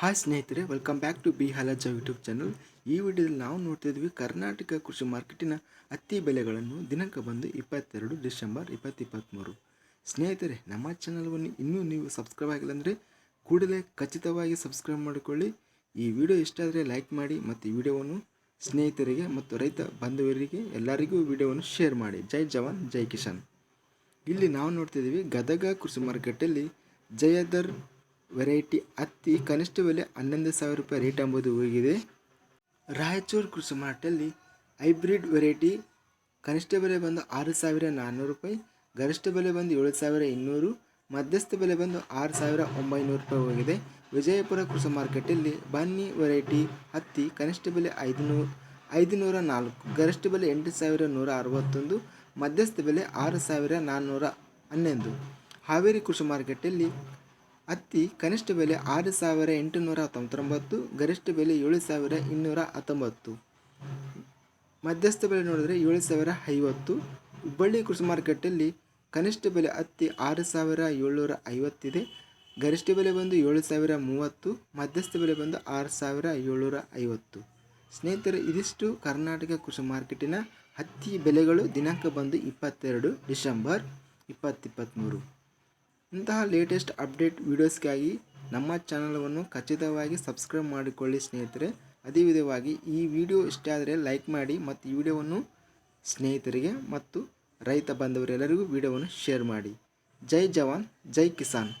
Hi ಸ್ನೇಹಿತರೆ welcome back to B ಹಾಲಜ YouTube channel ಈ ವಿಡಿಯೋದಲ್ಲಿ ನಾವು ನೋಡ್ತಿದ್ವಿ ಕರ್ನಾಟಕ ಕೃಷಿ ಮಾರ್ಕೆಟಿನ ಹತ್ತಿ ಬೆಲೆಗಳನ್ನು ದಿನಾಂಕ ಬಂದು ಇಪ್ಪತ್ತೆರಡು ಡಿಸೆಂಬರ್ ಇಪ್ಪತ್ತಿಪ್ಪತ್ತ್ಮೂರು ಸ್ನೇಹಿತರೆ, ನಮ್ಮ ಚಾನಲ್ವನ್ನು ಇನ್ನೂ ನೀವು ಸಬ್ಸ್ಕ್ರೈಬ್ ಆಗಿಲ್ಲ ಅಂದರೆ ಕೂಡಲೇ ಖಚಿತವಾಗಿ ಸಬ್ಸ್ಕ್ರೈಬ್ ಮಾಡಿಕೊಳ್ಳಿ. ಈ ವಿಡಿಯೋ ಇಷ್ಟ ಆದರೆ ಲೈಕ್ ಮಾಡಿ ಮತ್ತು ಈ ವಿಡಿಯೋವನ್ನು ಸ್ನೇಹಿತರಿಗೆ ಮತ್ತು ರೈತ ಬಾಂಧವರಿಗೆ ಎಲ್ಲರಿಗೂ ವಿಡಿಯೋವನ್ನು ಶೇರ್ ಮಾಡಿ. ಜೈ ಜವಾನ್, ಜೈ ಕಿಶನ್ ಇಲ್ಲಿ ನಾವು ನೋಡ್ತಿದ್ದೀವಿ ಗದಗ ಕೃಷಿ ಮಾರ್ಕೆಟಲ್ಲಿ ಜಯದರ್ ವೆರೈಟಿ ಹತ್ತಿ ಕನಿಷ್ಠ ಬೆಲೆ ಹನ್ನೊಂದು ಸಾವಿರ ರೂಪಾಯಿ ರೇಟ್ ಎಂಬುದು ಹೋಗಿದೆ. ರಾಯಚೂರು ಕೃಷಿ ಮಾರ್ಟಲ್ಲಿ ಹೈಬ್ರಿಡ್ ವೆರೈಟಿ ಕನಿಷ್ಠ ಬೆಲೆ ಬಂದು ಆರು ಸಾವಿರ ನಾನ್ನೂರು ರೂಪಾಯಿ, ಗರಿಷ್ಠ ಬೆಲೆ ಬಂದು ಏಳು ಸಾವಿರ ಇನ್ನೂರು, ಮಧ್ಯಸ್ಥ ಬೆಲೆ ಬಂದು ಆರು ಸಾವಿರ ಒಂಬೈನೂರು ರೂಪಾಯಿ ಹೋಗಿದೆ. ವಿಜಯಪುರ ಕೃಷಿ ಮಾರ್ಕೆಟಲ್ಲಿ ಬನ್ನಿ ವೆರೈಟಿ ಹತ್ತಿ ಕನಿಷ್ಠ ಬೆಲೆ ಐದುನೂರು, ಐದುನೂರ ನಾಲ್ಕು, ಗರಿಷ್ಠ ಬೆಲೆ ಎಂಟು ಸಾವಿರ ನೂರ ಅರವತ್ತೊಂದು, ಮಧ್ಯಸ್ಥ ಬೆಲೆ ಆರು ಸಾವಿರ ನಾನ್ನೂರ ಹನ್ನೊಂದು. ಹಾವೇರಿ ಕೃಷಿ ಮಾರ್ಕೆಟಲ್ಲಿ ಹತ್ತಿ ಕನಿಷ್ಠ ಬೆಲೆ ಆರು ಸಾವಿರ ಎಂಟುನೂರ ತೊಂಬತ್ತೊಂಬತ್ತು ಗರಿಷ್ಠ ಬೆಲೆ ಏಳು ಸಾವಿರ ಇನ್ನೂರ ಹತ್ತೊಂಬತ್ತು. ಮಧ್ಯಸ್ಥ ಬೆಲೆ ನೋಡಿದರೆ ಏಳು ಸಾವಿರ ಐವತ್ತು. ಹುಬ್ಬಳ್ಳಿ ಕೃಷಿ ಮಾರ್ಕೆಟಲ್ಲಿ ಕನಿಷ್ಠ ಬೆಲೆ ಹತ್ತಿ ಆರು ಸಾವಿರ ಏಳ್ನೂರ ಐವತ್ತಿದೆ. ಗರಿಷ್ಠ ಬೆಲೆ ಬಂದು ಏಳು ಸಾವಿರ ಮೂವತ್ತು, ಮಧ್ಯಸ್ಥ ಬೆಲೆ ಬಂದು ಆರು ಸಾವಿರ ಏಳ್ನೂರ ಐವತ್ತು. ಸ್ನೇಹಿತರೆ, ಇದಿಷ್ಟು ಕರ್ನಾಟಕ ಕೃಷಿ ಮಾರ್ಕೆಟಿನ ಹತ್ತಿ ಬೆಲೆಗಳು ದಿನಾಂಕ ಬಂದು ಇಪ್ಪತ್ತೆರಡು ಡಿಸೆಂಬರ್ ಇಪ್ಪತ್ತಿಪ್ಪತ್ತ್ಮೂರು ಇಂತಹ ಲೇಟೆಸ್ಟ್ ಅಪ್ಡೇಟ್ ವೀಡಿಯೋಸ್ಗಾಗಿ ನಮ್ಮ ಚಾನಲನ್ನು ಖಚಿತವಾಗಿ ಸಬ್ಸ್ಕ್ರೈಬ್ ಮಾಡಿಕೊಳ್ಳಿ ಸ್ನೇಹಿತರೆ. ಅದೇ ವಿಧವಾಗಿ ಈ ವಿಡಿಯೋ ಇಷ್ಟ ಆದರೆ ಲೈಕ್ ಮಾಡಿ ಮತ್ತು ಈ ವಿಡಿಯೋವನ್ನು ಸ್ನೇಹಿತರಿಗೆ ಮತ್ತು ರೈತ ಬಾಂಧವರೆಲ್ಲರಿಗೂ ವಿಡಿಯೋವನ್ನು ಶೇರ್ ಮಾಡಿ. ಜೈ ಜವಾನ್, ಜೈ ಕಿಸಾನ್.